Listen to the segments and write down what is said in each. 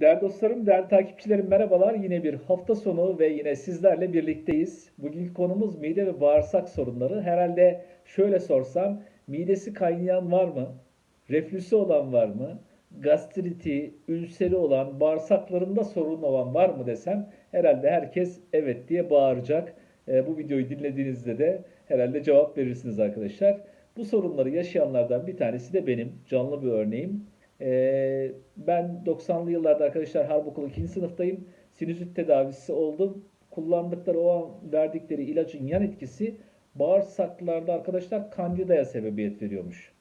Değerli dostlarım, değerli takipçilerim merhabalar. Yine bir hafta sonu ve yine sizlerle birlikteyiz. Bugünkü konumuz mide ve bağırsak sorunları. Herhalde şöyle sorsam, midesi kaynayan var mı? Reflüsü olan var mı? Gastriti, ülseri olan, bağırsaklarında sorun olan var mı desem herhalde herkes evet diye bağıracak. E, bu videoyu dinlediğinizde de herhalde cevap verirsiniz arkadaşlar. Bu sorunları yaşayanlardan bir tanesi de benim. Canlı bir örneğim. Ee, ben 90'lı yıllarda arkadaşlar harp okulu 2. sınıftayım. Sinüzit tedavisi oldum. Kullandıkları o an verdikleri ilacın yan etkisi bağırsaklarda arkadaşlar kandidaya sebebiyet veriyormuş.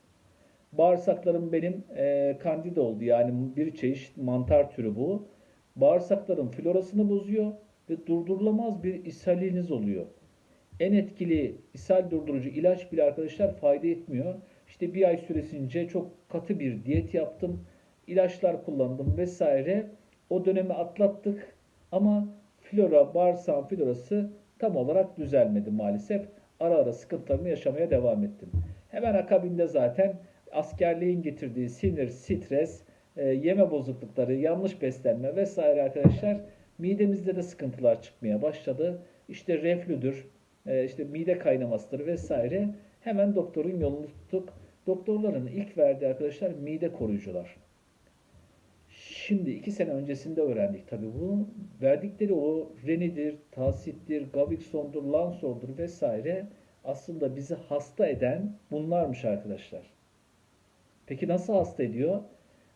Bağırsaklarım benim e, kandida oldu. Yani bir çeşit mantar türü bu. Bağırsakların florasını bozuyor ve durdurulamaz bir ishaliniz oluyor. En etkili ishal durdurucu ilaç bile arkadaşlar fayda etmiyor. İşte bir ay süresince çok katı bir diyet yaptım. ilaçlar kullandım vesaire. O dönemi atlattık ama flora, bağırsağın florası tam olarak düzelmedi maalesef. Ara ara sıkıntılarını yaşamaya devam ettim. Hemen akabinde zaten askerliğin getirdiği sinir, stres, e, yeme bozuklukları, yanlış beslenme vesaire arkadaşlar midemizde de sıkıntılar çıkmaya başladı. İşte reflüdür, e, işte mide kaynamasıdır vesaire. Hemen doktorun yolunu tuttuk. Doktorların ilk verdiği arkadaşlar mide koruyucular. Şimdi iki sene öncesinde öğrendik tabii bu. Verdikleri o Renidir, Tasit'tir, Gavikson'dur, Lansor'dur vesaire aslında bizi hasta eden bunlarmış arkadaşlar. Peki nasıl hasta ediyor?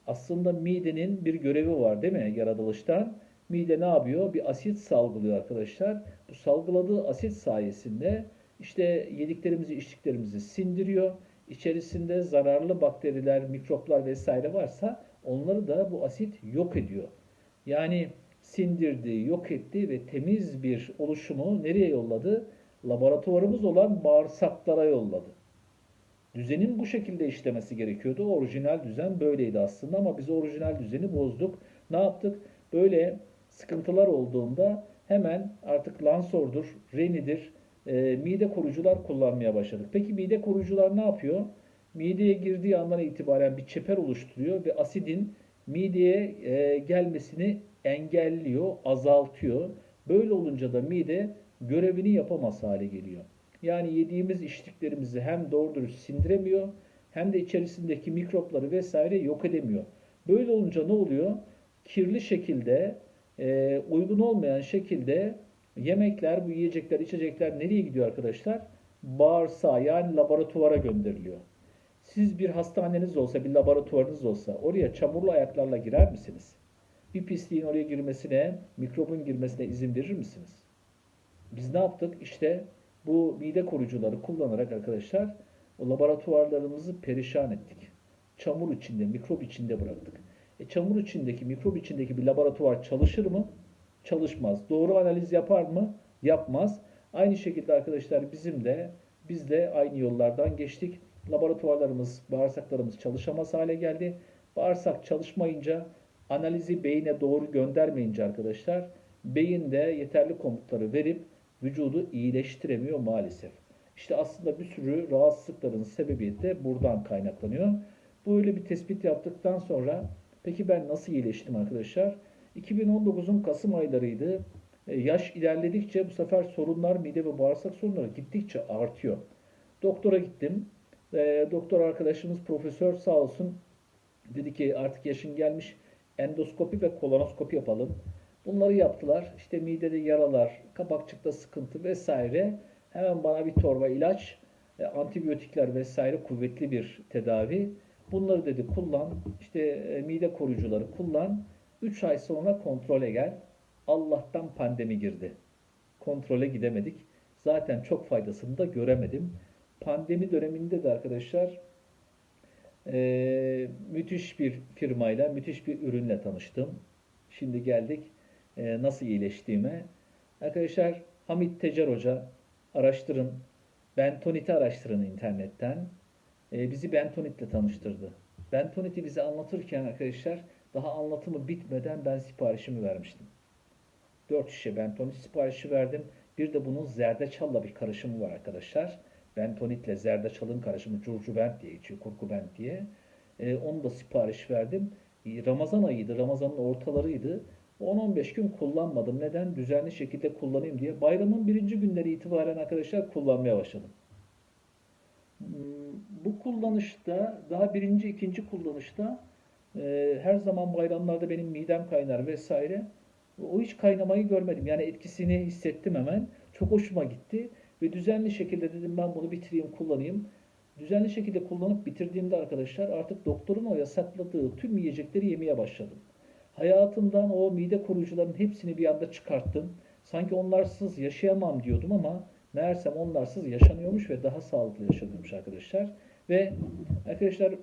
Aslında midenin bir görevi var değil mi yaratılıştan? Mide ne yapıyor? Bir asit salgılıyor arkadaşlar. Bu salgıladığı asit sayesinde işte yediklerimizi, içtiklerimizi sindiriyor. İçerisinde zararlı bakteriler, mikroplar vesaire varsa onları da bu asit yok ediyor. Yani sindirdi, yok etti ve temiz bir oluşumu nereye yolladı? Laboratuvarımız olan bağırsaklara yolladı. Düzenin bu şekilde işlemesi gerekiyordu. Orijinal düzen böyleydi aslında ama biz orijinal düzeni bozduk. Ne yaptık? Böyle sıkıntılar olduğunda hemen artık Lansor'dur, Reni'dir, e, mide koruyucular kullanmaya başladık. Peki mide koruyucular ne yapıyor? Mideye girdiği andan itibaren bir çeper oluşturuyor ve asidin mideye e, gelmesini engelliyor, azaltıyor. Böyle olunca da mide görevini yapamaz hale geliyor. Yani yediğimiz içtiklerimizi hem doğru dürüst sindiremiyor hem de içerisindeki mikropları vesaire yok edemiyor. Böyle olunca ne oluyor? Kirli şekilde, e, uygun olmayan şekilde Yemekler, bu yiyecekler, içecekler nereye gidiyor arkadaşlar? Bağırsağa yani laboratuvara gönderiliyor. Siz bir hastaneniz olsa, bir laboratuvarınız olsa oraya çamurlu ayaklarla girer misiniz? Bir pisliğin oraya girmesine, mikrobun girmesine izin verir misiniz? Biz ne yaptık? İşte bu mide koruyucuları kullanarak arkadaşlar o laboratuvarlarımızı perişan ettik. Çamur içinde, mikrop içinde bıraktık. E, çamur içindeki, mikrop içindeki bir laboratuvar çalışır mı? Çalışmaz. Doğru analiz yapar mı? Yapmaz. Aynı şekilde arkadaşlar bizim de biz de aynı yollardan geçtik. Laboratuvarlarımız, bağırsaklarımız çalışamaz hale geldi. Bağırsak çalışmayınca analizi beyine doğru göndermeyince arkadaşlar beyin de yeterli komutları verip vücudu iyileştiremiyor maalesef. İşte aslında bir sürü rahatsızlıkların sebebiyeti de buradan kaynaklanıyor. Böyle bir tespit yaptıktan sonra peki ben nasıl iyileştim arkadaşlar? 2019'un Kasım aylarıydı. E, yaş ilerledikçe bu sefer sorunlar, mide ve bağırsak sorunları gittikçe artıyor. Doktora gittim. E, doktor arkadaşımız profesör sağ olsun dedi ki artık yaşın gelmiş endoskopi ve kolonoskopi yapalım. Bunları yaptılar. İşte midede yaralar, kapakçıkta sıkıntı vesaire. Hemen bana bir torba ilaç, e, antibiyotikler vesaire kuvvetli bir tedavi. Bunları dedi kullan. İşte mide koruyucuları kullan. 3 ay sonra kontrole gel. Allah'tan pandemi girdi. Kontrole gidemedik. Zaten çok faydasını da göremedim. Pandemi döneminde de arkadaşlar e, müthiş bir firmayla, müthiş bir ürünle tanıştım. Şimdi geldik e, nasıl iyileştiğime. Arkadaşlar Hamit Tecer Hoca araştırın. Bentonit'i araştırın internetten. E, bizi Bentonit'le tanıştırdı. Bentonit'i bize anlatırken arkadaşlar daha anlatımı bitmeden ben siparişimi vermiştim. 4 şişe bentonit siparişi verdim. Bir de bunun zerdeçalla bir karışımı var arkadaşlar. Bentonitle zerdeçalın karışımı curcubent diye geçiyor, kurkubent diye. E, onu da sipariş verdim. Ramazan ayıydı, Ramazan'ın ortalarıydı. 10-15 gün kullanmadım. Neden? Düzenli şekilde kullanayım diye. Bayramın birinci günleri itibaren arkadaşlar kullanmaya başladım. Hmm, Bu kullanışta, daha birinci, ikinci kullanışta e, her zaman bayramlarda benim midem kaynar vesaire. O hiç kaynamayı görmedim. Yani etkisini hissettim hemen. Çok hoşuma gitti. Ve düzenli şekilde dedim ben bunu bitireyim, kullanayım. Düzenli şekilde kullanıp bitirdiğimde arkadaşlar artık doktorun o yasakladığı tüm yiyecekleri yemeye başladım. Hayatımdan o mide koruyucuların hepsini bir anda çıkarttım. Sanki onlarsız yaşayamam diyordum ama meğersem onlarsız yaşanıyormuş ve daha sağlıklı yaşanıyormuş arkadaşlar. Ve arkadaşlar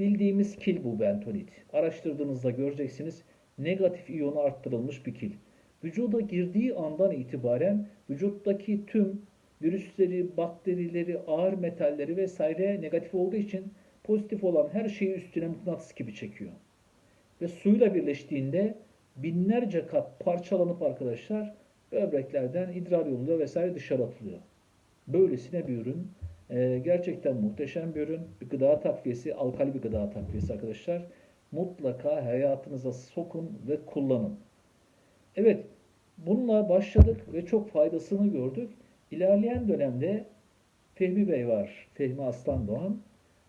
bildiğimiz kil bu bentonit. Araştırdığınızda göreceksiniz negatif iyonu arttırılmış bir kil. Vücuda girdiği andan itibaren vücuttaki tüm virüsleri, bakterileri, ağır metalleri vesaire negatif olduğu için pozitif olan her şeyi üstüne mıknatıs gibi çekiyor. Ve suyla birleştiğinde binlerce kat parçalanıp arkadaşlar böbreklerden idrar yoluyla vesaire dışarı atılıyor. Böylesine bir ürün. Ee, gerçekten muhteşem bir ürün. Bir gıda takviyesi, alkali bir gıda takviyesi arkadaşlar. Mutlaka hayatınıza sokun ve kullanın. Evet, bununla başladık ve çok faydasını gördük. İlerleyen dönemde Fehmi Bey var, Fehmi Aslan Doğan.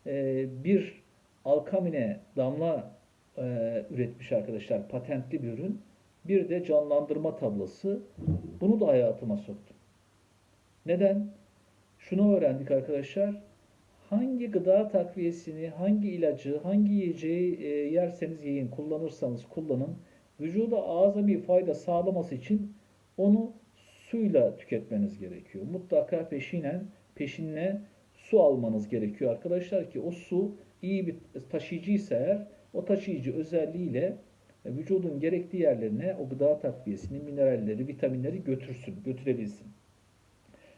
Ee, bir alkamine damla e, üretmiş arkadaşlar, patentli bir ürün. Bir de canlandırma tablası. Bunu da hayatıma soktum. Neden? Şunu öğrendik arkadaşlar. Hangi gıda takviyesini, hangi ilacı, hangi yiyeceği e, yerseniz yiyin, kullanırsanız kullanın. Vücuda azami fayda sağlaması için onu suyla tüketmeniz gerekiyor. Mutlaka peşinen, peşinle su almanız gerekiyor arkadaşlar ki o su iyi bir taşıyıcıysa eğer o taşıyıcı özelliğiyle e, vücudun gerekli yerlerine o gıda takviyesini, mineralleri, vitaminleri götürsün, götürebilsin.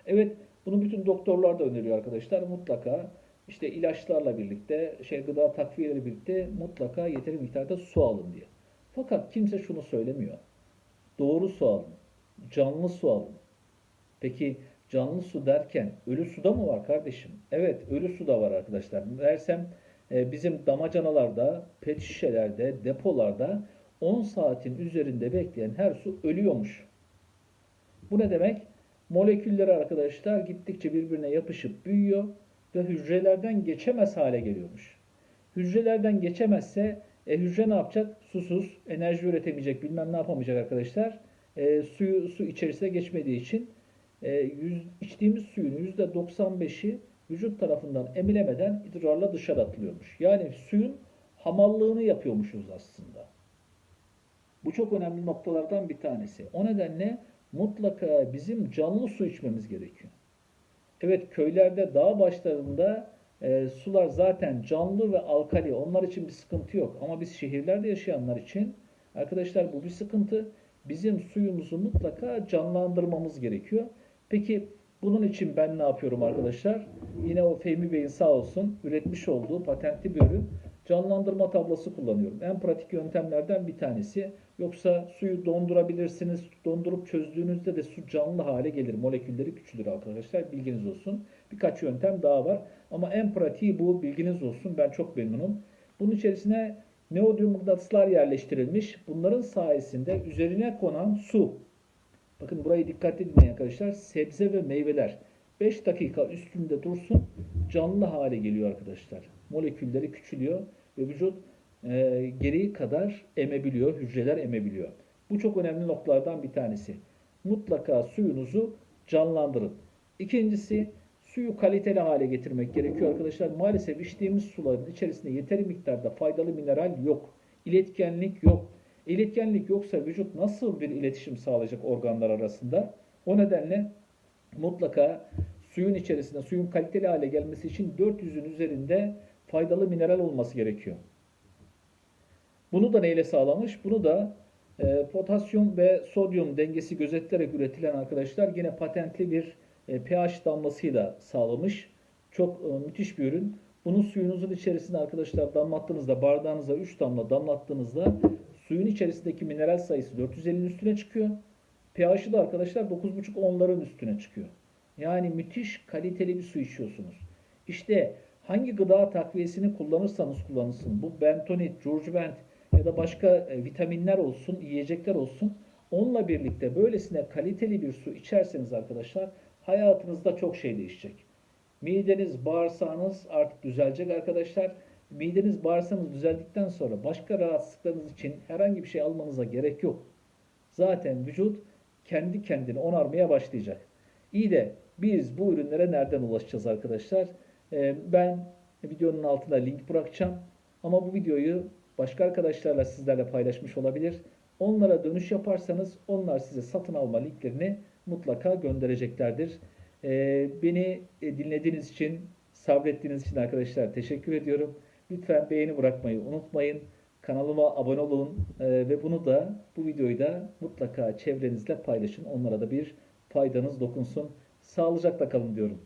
Evet, bunu bütün doktorlar da öneriyor arkadaşlar. Mutlaka işte ilaçlarla birlikte, şey gıda takviyeleri birlikte mutlaka yeteri miktarda su alın diye. Fakat kimse şunu söylemiyor. Doğru su alın. Canlı su alın. Peki canlı su derken ölü suda mı var kardeşim? Evet, ölü su da var arkadaşlar. Dersem e, bizim damacanalarda, pet şişelerde, depolarda 10 saatin üzerinde bekleyen her su ölüyormuş. Bu ne demek? Molekülleri arkadaşlar gittikçe birbirine yapışıp büyüyor ve hücrelerden geçemez hale geliyormuş. Hücrelerden geçemezse e, hücre ne yapacak? Susuz, enerji üretemeyecek, bilmem ne yapamayacak arkadaşlar. E, suyu su içerisine geçmediği için e, yüz, içtiğimiz suyun %95'i vücut tarafından emilemeden idrarla dışarı atılıyormuş. Yani suyun hamallığını yapıyormuşuz aslında. Bu çok önemli noktalardan bir tanesi. O nedenle mutlaka bizim canlı su içmemiz gerekiyor. Evet köylerde dağ başlarında e, sular zaten canlı ve alkali. Onlar için bir sıkıntı yok. Ama biz şehirlerde yaşayanlar için arkadaşlar bu bir sıkıntı. Bizim suyumuzu mutlaka canlandırmamız gerekiyor. Peki bunun için ben ne yapıyorum arkadaşlar? Yine o Fehmi Bey'in sağ olsun üretmiş olduğu patentli bir ürün canlandırma tablası kullanıyorum. En pratik yöntemlerden bir tanesi. Yoksa suyu dondurabilirsiniz. Dondurup çözdüğünüzde de su canlı hale gelir. Molekülleri küçülür arkadaşlar. Bilginiz olsun. Birkaç yöntem daha var. Ama en pratiği bu. Bilginiz olsun. Ben çok memnunum. Bunun içerisine neodyum mıknatıslar yerleştirilmiş. Bunların sayesinde üzerine konan su. Bakın burayı dikkatli dinleyin arkadaşlar. Sebze ve meyveler 5 dakika üstünde dursun. Canlı hale geliyor arkadaşlar. Molekülleri küçülüyor ve vücut e, gereği kadar emebiliyor, hücreler emebiliyor. Bu çok önemli noktalardan bir tanesi. Mutlaka suyunuzu canlandırın. İkincisi suyu kaliteli hale getirmek gerekiyor arkadaşlar. Maalesef içtiğimiz suların içerisinde yeteri miktarda faydalı mineral yok. İletkenlik yok. İletkenlik yoksa vücut nasıl bir iletişim sağlayacak organlar arasında? O nedenle mutlaka suyun içerisinde suyun kaliteli hale gelmesi için 400'ün üzerinde faydalı mineral olması gerekiyor. Bunu da neyle sağlamış? Bunu da e, potasyum ve sodyum dengesi gözetilerek üretilen arkadaşlar yine patentli bir e, pH damlasıyla sağlamış. Çok e, müthiş bir ürün. Bunu suyunuzun içerisine arkadaşlar damlattığınızda bardağınıza 3 damla damlattığınızda suyun içerisindeki mineral sayısı 450'nin üstüne çıkıyor. pH'i de arkadaşlar 9,5-10'ların üstüne çıkıyor. Yani müthiş kaliteli bir su içiyorsunuz. İşte hangi gıda takviyesini kullanırsanız kullanırsın. Bu bentonit, jurjubent ya da başka e, vitaminler olsun, yiyecekler olsun. Onunla birlikte böylesine kaliteli bir su içerseniz arkadaşlar hayatınızda çok şey değişecek. Mideniz, bağırsağınız artık düzelecek arkadaşlar. Mideniz, bağırsağınız düzeldikten sonra başka rahatsızlıklarınız için herhangi bir şey almanıza gerek yok. Zaten vücut kendi kendini onarmaya başlayacak. İyi de biz bu ürünlere nereden ulaşacağız arkadaşlar? Ee, ben videonun altına link bırakacağım. Ama bu videoyu başka arkadaşlarla sizlerle paylaşmış olabilir. Onlara dönüş yaparsanız onlar size satın alma linklerini mutlaka göndereceklerdir. Ee, beni e, dinlediğiniz için, sabrettiğiniz için arkadaşlar teşekkür ediyorum. Lütfen beğeni bırakmayı unutmayın. Kanalıma abone olun Ee, ve bunu da bu videoyu da mutlaka çevrenizle paylaşın. Onlara da bir faydanız dokunsun. Sağlıcakla kalın diyorum.